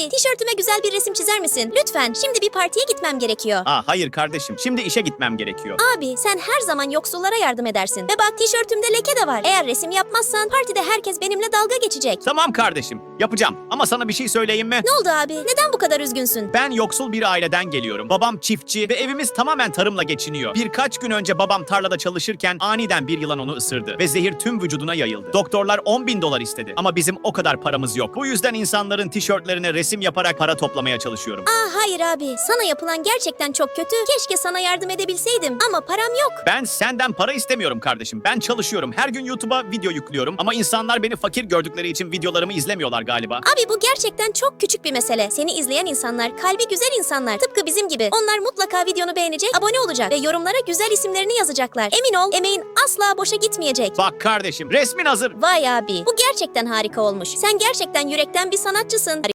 Abi tişörtüme güzel bir resim çizer misin? Lütfen şimdi bir partiye gitmem gerekiyor. Aa hayır kardeşim. Şimdi işe gitmem gerekiyor. Abi sen her zaman yoksullara yardım edersin. Ve bak tişörtümde leke de var. Eğer resim yapmazsan partide herkes benimle dalga geçecek. Tamam kardeşim. Yapacağım. Ama sana bir şey söyleyeyim mi? Ne oldu abi? Neden bu kadar üzgünsün? Ben yoksul bir aileden geliyorum. Babam çiftçi ve evimiz tamamen tarımla geçiniyor. Birkaç gün önce babam tarlada çalışırken aniden bir yılan onu ısırdı ve zehir tüm vücuduna yayıldı. Doktorlar 10 bin dolar istedi ama bizim o kadar paramız yok. Bu yüzden insanların tişörtlerine resim yaparak para toplamaya çalışıyorum. Aa hayır abi. Sana yapılan gerçekten çok kötü. Keşke sana yardım edebilseydim. Ama param yok. Ben senden para istemiyorum kardeşim. Ben çalışıyorum. Her gün YouTube'a video yüklüyorum ama insanlar beni fakir gördükleri için videolarımı izlemiyorlar galiba. Abi bu gerçekten çok küçük bir mesele. Seni izleyen insanlar kalbi güzel insanlar. Tıpkı bizim gibi. Onlar mutlaka videonu beğenecek, abone olacak ve yorumlara güzel isimlerini yazacaklar. Emin ol emeğin asla boşa gitmeyecek. Bak kardeşim resmin hazır. Vay abi. Bu gerçekten harika olmuş. Sen gerçekten yürekten bir sanatçısın.